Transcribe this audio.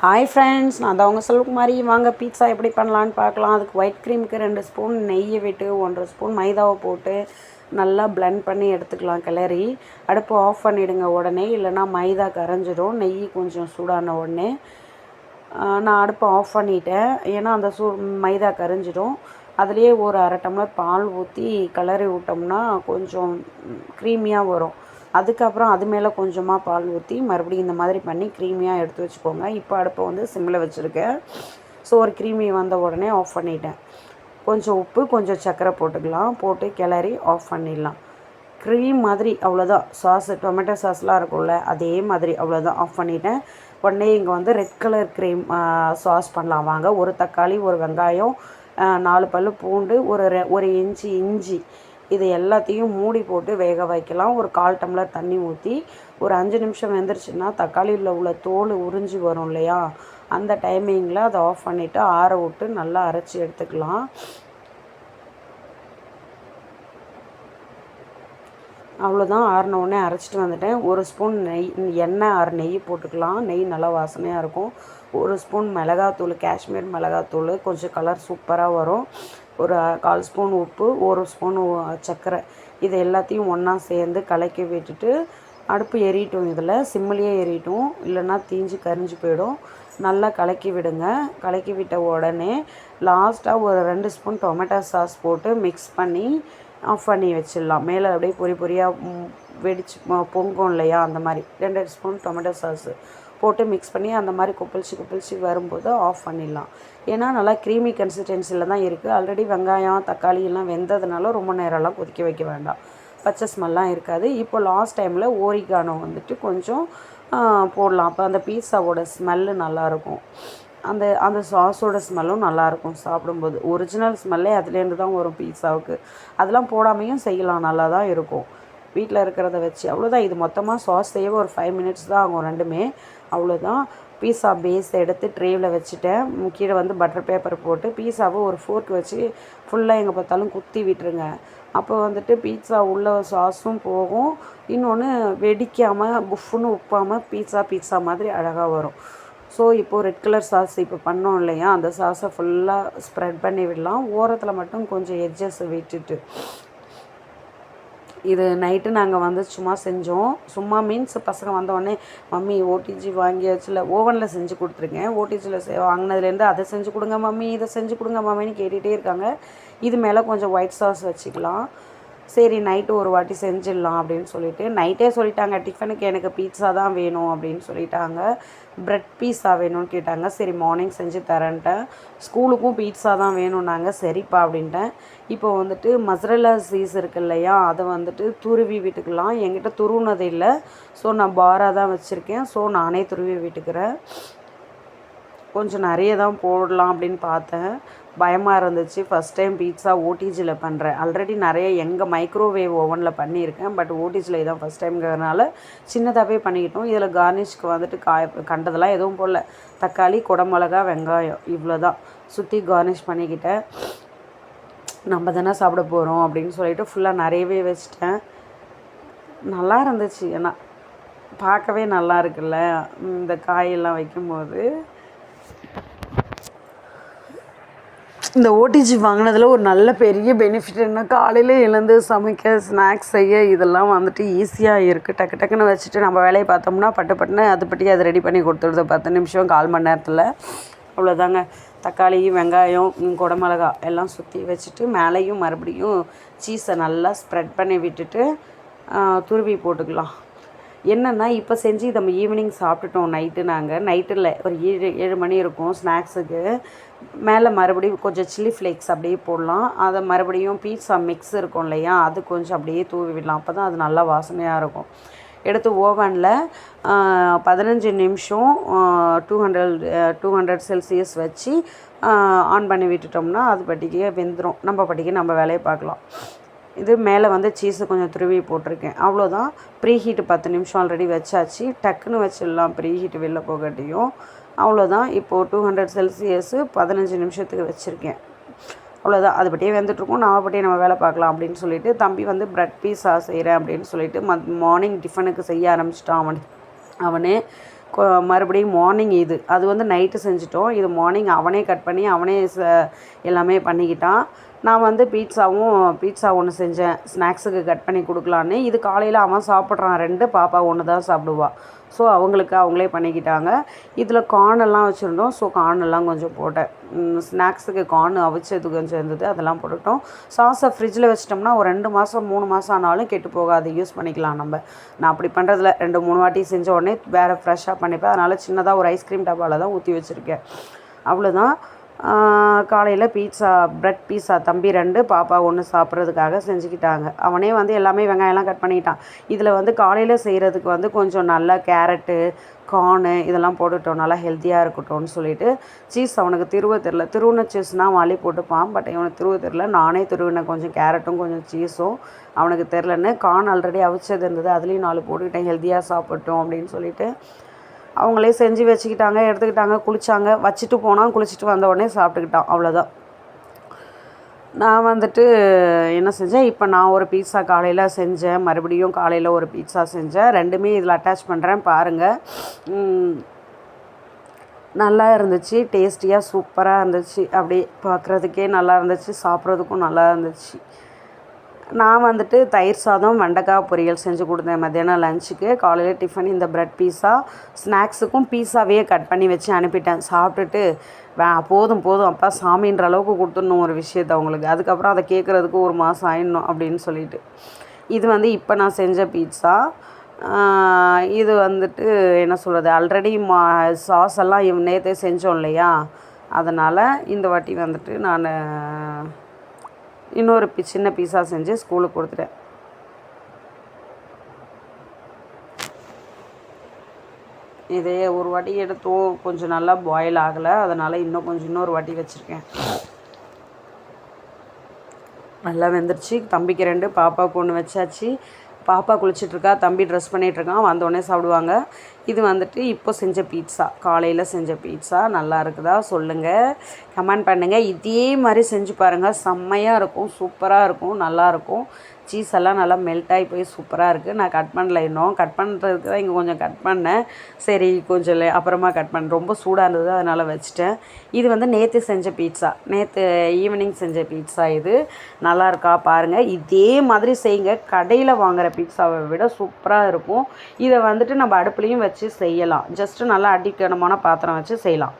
Hi friends நான் தான் உங்கள் செல்வகுமாரி. வாங்க பீட்சா எப்படி பண்ணலான்னு பார்க்கலாம். அதுக்கு ஒயிட் க்ரீமுக்கு ரெண்டு ஸ்பூன் நெய்யை விட்டு ஒன்றரை ஸ்பூன் மைதாவை போட்டு நல்லா பிளெண்ட் பண்ணி எடுத்துக்கலாம் கிளறி. அடுப்பு ஆஃப் பண்ணிவிடுங்க உடனே. இல்லைன்னா மைதா கரைஞ்சிடும். நெய் கொஞ்சம் சூடான உடனே. நான் அடுப்பை ஆஃப் பண்ணிட்டேன். ஏன்னா அந்த சூ மைதா கரைஞ்சிடும். அதுலேயே ஒரு அரை டம்ளர் பால் ஊற்றி கிளறி விட்டோம்னா கொஞ்சம் க்ரீமியாக வரும். அதுக்கப்புறம் அது மேலே கொஞ்சமாக பால் ஊற்றி மறுபடியும் இந்த மாதிரி பண்ணி க்ரீமியாக எடுத்து வச்சுக்கோங்க. இப்போ அடுப்பை வந்து சிம்மில் வச்சுருக்கேன். ஸோ ஒரு க்ரீமி வந்த உடனே ஆஃப் பண்ணிட்டேன். கொஞ்சம் உப்பு கொஞ்சம் சர்க்கரை போட்டுக்கலாம். போட்டு கிளறி ஆஃப் பண்ணிடலாம். க்ரீம் மாதிரி அவ்வளோதான் சாஸ் டொமேட்டோ சாஸ்லாம் இருக்கும்ல அதே மாதிரி அவ்வளோதான் ஆஃப் பண்ணிட்டேன். உடனே இங்கே வந்து ரெட் கலர் க்ரீம் சாஸ் பண்ணலாம். வாங்க. ஒரு தக்காளி ஒரு வெங்காயம் நாலு பல் பூண்டு ஒரு ரெ- ஒரு இன்ச்சு இஞ்சி இது எல்லாத்தையும் மூடி போட்டு வேக வைக்கலாம். ஒரு கால் டம்ளர் தண்ணி ஊற்றி ஒரு அஞ்சு நிமிஷம் வெந்துருச்சுன்னா தக்காளியில் உள்ள தோல் உறிஞ்சி வரும் இல்லையா? அந்த டைமிங்கில் அதை ஆஃப் பண்ணிவிட்டு ஆற விட்டு நல்லா அரைச்சி எடுத்துக்கலாம். அவ்வளோதான் ஆறினோடனே அரைச்சிட்டு வந்துட்டேன். ஒரு ஸ்பூன் நெய் எண்ணெய் ஆறு நெய் போட்டுக்கலாம். நெய் நல்லா வாசனையாக இருக்கும். ஒரு ஸ்பூன் மிளகாத்தூள் காஷ்மீர் மிளகாத்தூள் கொஞ்சம் கலர் சூப்பராக வரும். ஒரு கால் ஸ்பூன் உப்பு ஒரு ஸ்பூன் சர்க்கரை. இது எல்லாத்தையும் ஒன்றா சேர்ந்து கலக்கி விட்டுட்டு அடுப்பு எரியட்டும் இதில். சிம்மிலேயே எரியட்டும். இல்லைன்னா தீஞ்சு கரிஞ்சு போயிடும். நல்லா கலக்கி விடுங்க. கலக்கி விட்ட உடனே லாஸ்ட்டாக ஒரு ரெண்டு ஸ்பூன் டொமேட்டோ சாஸ் போட்டு மிக்ஸ் பண்ணி ஆஃப் பண்ணி வச்சிடலாம். மேலே அப்படியே பொரி பொரியாக வெடிச்சு பொங்கும் இல்லையா? அந்த மாதிரி. ரெண்டு ஸ்பூன் டொமேட்டோ சாஸு. போட்டு மிக்ஸ் பண்ணி அந்த மாதிரி கொப்பளிச்சு கொப்பளிச்சு வரும்போது ஆஃப் பண்ணிடலாம். ஏன்னா நல்லா க்ரீமி கன்சிஸ்டன்சியில் தான் இருக்குது ஆல்ரெடி வெங்காயம் தக்காளி எல்லாம் வெந்ததுனால ரொம்ப நேரம்லாம் கொதிக்க வைக்க வேண்டாம். பச்சை ஸ்மெல்லாம் இருக்காது. இப்போ லாஸ்ட் டைமில் ஓரிகானோ வந்துட்டு கொஞ்சம் போடலாம். அப்போ அந்த பீஸாவோட ஸ்மெல்லு நல்லாயிருக்கும் அந்த அந்த சாஸோட ஸ்மெல்லும் நல்லாயிருக்கும் சாப்பிடும்போது. ஒரிஜினல் ஸ்மெல்லே அதுலேருந்து தான் வரும் பீஸாவுக்கு அதெல்லாம் போடாமையும் செய்யலாம். நல்லா தான் இருக்கும். வீட்டில் இருக்கிறத வச்சு அவ்வளோதான் இது மொத்தமாக சாஸ் செய்யவே ஒரு ஃபைவ் மினிட்ஸ் தான் ஆகும் ரெண்டுமே. அவ்வளோதான் பீஸா பேஸ் எடுத்து ட்ரேவில் வச்சுட்டேன். கீழே வந்து பட்டர் பேப்பர் போட்டு பீஸாவை ஒரு ஃபோர்க் வச்சு ஃபுல்லாக எங்கே பார்த்தாலும் குத்தி விட்டுருங்க. அப்போ வந்துட்டு பீட்சா உள்ள சாஸும் போகும். இன்னொன்று வெடிக்காமல் புஃப்னு உப்பாமல் பீட்சா பீட்சா மாதிரி அழகாக வரும். ஸோ இப்போது ரெட் கலர் சாஸ் இப்போ பண்ணோம் இல்லையா? அந்த சாஸை ஃபுல்லாக ஸ்ப்ரெட் பண்ணி விடலாம். ஓரத்தில் மட்டும் கொஞ்சம் எட்ஜஸ் விட்டுட்டு. இது நைட்டு நாங்கள் வந்து சும்மா செஞ்சோம். சும்மா மீன்ஸ் பசங்க வந்தவொடனே மம்மி ஓடிஜி வாங்கியாச்சுல ஓவனில் செஞ்சு கொடுத்துருங்க. ஓடிஜியில் வாங்கினதுலேருந்து அதை செஞ்சு கொடுங்க மம்மி இதை செஞ்சு கொடுங்க மம்மின்னு கேட்டுகிட்டே இருக்காங்க. இது மேலே கொஞ்சம் ஒயிட் சாஸ் வச்சுக்கலாம். சரி நைட்டு ஒரு வாட்டி செஞ்சிடலாம் அப்படின்னு சொல்லிட்டு நைட்டே சொல்லிட்டாங்க டிஃபனுக்கு எனக்கு பீட்சா தான் வேணும் அப்படின்னு சொல்லிட்டாங்க. ப்ரெட் பீஸா வேணும்னு கேட்டாங்க. சரி மார்னிங் செஞ்சு தரேன்ட்டேன். ஸ்கூலுக்கும் பீட்சா தான் வேணும்னாங்க. சரிப்பா அப்படின்ட்டேன். இப்போ வந்துட்டு மசரலா சீஸ் இருக்கு இல்லையா அதை வந்துட்டு துருவி விட்டுக்கலாம். என்கிட்ட துருவுனது இல்லை. ஸோ நான் பாராக தான் வச்சுருக்கேன். ஸோ நானே துருவி விட்டுக்கிறேன். கொஞ்சம் நிறைய தான் போடலாம் அப்படின்னு பார்த்தேன். பயமாக இருந்துச்சு. ஃபஸ்ட் டைம் பீட்சா ஓடிஜியில் பண்ணுறேன் ஆல்ரெடி நிறைய எங்கள் மைக்ரோவேவ் ஓவனில் பண்ணியிருக்கேன். பட் ஓடிஜியில் இதான் ஃபஸ்ட் டைம்ங்கிறதுனால சின்னதாகவே பண்ணிக்கிட்டோம். இதில் கார்னிஷ்க்கு வந்துட்டு காய கண்டதெல்லாம் எதுவும் போடல. தக்காளி குடமிளகா வெங்காயம் இவ்வளோ தான் சுற்றி கார்னிஷ் பண்ணிக்கிட்டேன். நம்ம தானே சாப்பிட போகிறோம் அப்படின்னு சொல்லிட்டு ஃபுல்லாக நிறையவே வச்சுட்டேன். நல்லா இருந்துச்சு. ஏன்னா பார்க்கவே நல்லா இருக்குல்ல. இந்த காயெல்லாம் வைக்கும்போது. இந்த ஓடிஜி வாங்கினதில் ஒரு நல்ல பெரிய பெனிஃபிட் என்ன? காலையில் எழுந்து சமைக்க ஸ்நாக்ஸ் செய்ய இதெல்லாம் வந்துட்டு ஈஸியாக இருக்குது டக்கு டக்குன்னு வச்சுட்டு நம்ம வேலையை பார்த்தோம்னா பட்டு பட்டுன்னு அது பட்டி அதை ரெடி பண்ணி கொடுத்துருது பத்து நிமிஷம் கால் மணி நேரத்தில். அவ்வளோதாங்க தக்காளி வெங்காயம் குடமிளகா எல்லாம் சுற்றி வச்சுட்டு மேலேயும் மறுபடியும் சீஸை நல்லா ஸ்ப்ரெட் பண்ணி விட்டுட்டு துருவி போட்டுக்கலாம். என்னென்னா இப்போ செஞ்சு நம்ம ஈவினிங் சாப்பிட்டுட்டோம் நைட்டு நாங்கள் நைட்டில் ஒரு ஏழு ஏழு மணி இருக்கும் ஸ்நாக்ஸுக்கு மேலே மறுபடியும் கொஞ்சம் சில்லி ஃப்ளேக்ஸ் அப்படியே போடலாம். அதை மறுபடியும் பீட்ஸா மிக்ஸ் இருக்கும் இல்லையா? அது கொஞ்சம் அப்படியே தூவி விடலாம். அப்போ தான் அது நல்லா வாசனையாக இருக்கும். எடுத்து ஓவனில் பதினஞ்சு நிமிஷம் two hundred two hundred Celsius வச்சு ஆன் பண்ணி விட்டுட்டோம்னா அது பட்டிக்கே வெந்துடும் நம்ம பட்டிக்கு நம்ம வேலையை பார்க்கலாம். இது மேலே வந்து சீஸை கொஞ்சம் துருவி போட்டிருக்கேன். அவ்வளோதான். ப்ரீ ஹீட்டு பத்து நிமிஷம் ஆல்ரெடி வச்சாச்சு. டக்குன்னு வச்சிடலாம் ப்ரீ ஹீட்டு வெளில போகட்டியும். அவ்வளோதான். இப்போது டூ ஹண்ட்ரட் செல்சியஸு பதினஞ்சு நிமிஷத்துக்கு வச்சுருக்கேன். அவ்வளோதான். அதுபடியே பட்டியே நான் அப்படியே நம்ம வேலை பார்க்கலாம் அப்படின்னு சொல்லிட்டு தம்பி வந்து ப்ரெட் பீஸா செய்கிறேன் அப்படின்னு சொல்லிட்டு மத் மார்னிங் டிஃபனுக்கு செய்ய ஆரம்பிச்சிட்டான் அவன். அவனே மறுபடியும் மார்னிங் இது. அது வந்து நைட்டு செஞ்சிட்டோம். இது மார்னிங் அவனே கட் பண்ணி அவனே ச- எல்லாமே பண்ணிக்கிட்டான். நான் வந்து பீட்சாவும் பீட்சா ஒன்று செஞ்சேன். ஸ்நாக்ஸுக்கு கட் பண்ணி கொடுக்கலான்னு. இது காலையில் அவன் சாப்பிட்றான். ரெண்டு பாப்பா ஒன்று தான் சாப்பிடுவாள் ஸோ அவங்களுக்கு அவங்களே பண்ணிக்கிட்டாங்க. இதில் கார்னெல்லாம் வச்சுருந்தோம். ஸோ கார்னெல்லாம் கொஞ்சம் போட்டேன். ஸ்நாக்ஸுக்கு கார்ன் அவிச்சது கொஞ்சம் இருந்தது. அதெல்லாம் போட்டுட்டோம். சாஸை ஃப்ரிட்ஜில் வச்சிட்டோம்னா ஒரு ரெண்டு மாதம் மூணு மாதம் ஆனாலும் கெட்டு போகாது. யூஸ் பண்ணிக்கலாம் நம்ம. நான் அப்படி பண்ணுறதுல ரெண்டு மூணு வாட்டி செஞ்ச உடனே வேறு ஃப்ரெஷ்ஷாக பண்ணிப்பேன். அதனால் சின்னதாக ஒரு ஐஸ்கிரீம் டப்பாவில் தான் ஊற்றி வச்சுருக்கேன். அவ்வளோதான் காலையில் பீட்சா ப்ரெட் பீஸா தம்பி ரெண்டு பாப்பா ஒன்று சாப்பிட்றதுக்காக செஞ்சுக்கிட்டாங்க. அவனே வந்து எல்லாமே வெங்காயம்லாம் கட் பண்ணிக்கிட்டான் இதில் வந்து காலையில் செய்கிறதுக்கு வந்து கொஞ்சம் நல்லா கேரட்டு கார்னு இதெல்லாம் போட்டுட்டோம். நல்லா ஹெல்த்தியாக இருக்கட்டும்னு சொல்லிட்டு சீஸ் அவனுக்கு திருவ தெரில திருவுன சீஸ்னால் வாலி போட்டுப்பான். பட் இவனுக்கு திருவ தெரில நானே திருவினேன் கொஞ்சம் கேரட்டும் கொஞ்சம் சீஸும் அவனுக்கு தெரிலன்னு கார்ன் ஆல்ரெடி அவிச்சது இருந்தது. அதுலேயும் நாலு போட்டுக்கிட்டேன். ஹெல்த்தியாக சாப்பிட்டோம் அப்படின்னு சொல்லிட்டு அவங்களே செஞ்சு வச்சுக்கிட்டாங்க எடுத்துக்கிட்டாங்க குளித்தாங்க வச்சுட்டு போனால் குளிச்சுட்டு வந்த உடனே சாப்பிட்டுக்கிட்டான் அவ்வளோதான் நான் வந்துட்டு என்ன செஞ்சேன்? இப்போ நான் ஒரு பீட்சா காலையில் செஞ்சேன். மறுபடியும் காலையில் ஒரு பீட்சா செஞ்சேன். ரெண்டுமே இதில் அட்டாச் பண்ணுறேன் பாருங்கள் நல்லா இருந்துச்சு டேஸ்டியாக சூப்பராக இருந்துச்சு. அப்படியே பார்க்குறதுக்கே நல்லா இருந்துச்சு சாப்பிட்றதுக்கும் நல்லா இருந்துச்சு. நான் வந்துட்டு தயிர் சாதம் வெண்டைக்காய் பொரியல் செஞ்சு கொடுத்தேன் மத்தியானம் லஞ்சுக்கு காலையில் டிஃபன் இந்த ப்ரெட் பீஸா ஸ்நாக்ஸுக்கும் பீஸாவே கட் பண்ணி வச்சு அனுப்பிட்டேன். சாப்பிட்டுட்டு வே போதும் போதும். அப்பா சாமின்ற அளவுக்கு கொடுத்துடணும் ஒரு விஷயத்த அவங்களுக்கு. அதுக்கப்புறம் அதை கேட்குறதுக்கு ஒரு மாதம் ஆயிடணும் அப்படின்னு சொல்லிட்டு. இது வந்து இப்போ நான் செஞ்ச பீட்சா இது வந்துட்டு என்ன சொல்கிறது ஆல்ரெடி மா சாஸ் எல்லாம் நேற்றே செஞ்சோம் இல்லையா? அதனால் இந்த வாட்டி வந்துட்டு நான் இன்னொரு பி சின்ன பீஸா செஞ்சு ஸ்கூலுக்கு கொடுத்துட்டேன். இதே ஒரு வாட்டி எடுத்தோம் கொஞ்சம் நல்லா பாயில் ஆகலை அதனால் இன்னும் கொஞ்சம் இன்னொரு வாட்டி வச்சுருக்கேன். நல்லா வெந்துருச்சு. தம்பிக்கு ரெண்டு பாப்பாவுக்கு ஒன்று வச்சாச்சு. பாப்பா குளிச்சிட்ருக்கா தம்பி ட்ரெஸ் பண்ணிகிட்ருக்கான் வந்தோடனே சாப்பிடுவாங்க. இது வந்துட்டு இப்போ செஞ்ச பீட்சா காலையில் செஞ்ச பீட்சா நல்லா இருக்குதா? சொல்லுங்கள் கமெண்ட் பண்ணுங்கள் இதே மாதிரி செஞ்சு பாருங்கள் செம்மையாக இருக்கும். சூப்பராக இருக்கும். நல்லாயிருக்கும் சீஸ் எல்லாம் நல்லா மெல்ட் ஆகி போய் சூப்பராக இருக்குது நான் கட் பண்ணல இன்னும். கட் பண்ணுறதுக்கு தான் இங்கே கொஞ்சம் கட் பண்ணேன். சரி கொஞ்சம் அப்புறமா கட் பண்ண ரொம்ப சூடாக இருந்தது அதனால் வச்சுட்டேன். இது வந்து நேற்று செஞ்ச பீட்சா நேற்று ஈவினிங் செஞ்ச பீட்சா இது. நல்லா இருக்கா பாருங்கள் இதே மாதிரி செய்யுங்க. கடையில் வாங்குகிற பீட்சாவை விட சூப்பராக இருக்கும். இதை வந்துட்டு நம்ம அடுப்புலையும் வச்சு செய்யலாம். ஜஸ்ட்டு நல்லா அடிக்கணமான பாத்திரம் வச்சு செய்யலாம்.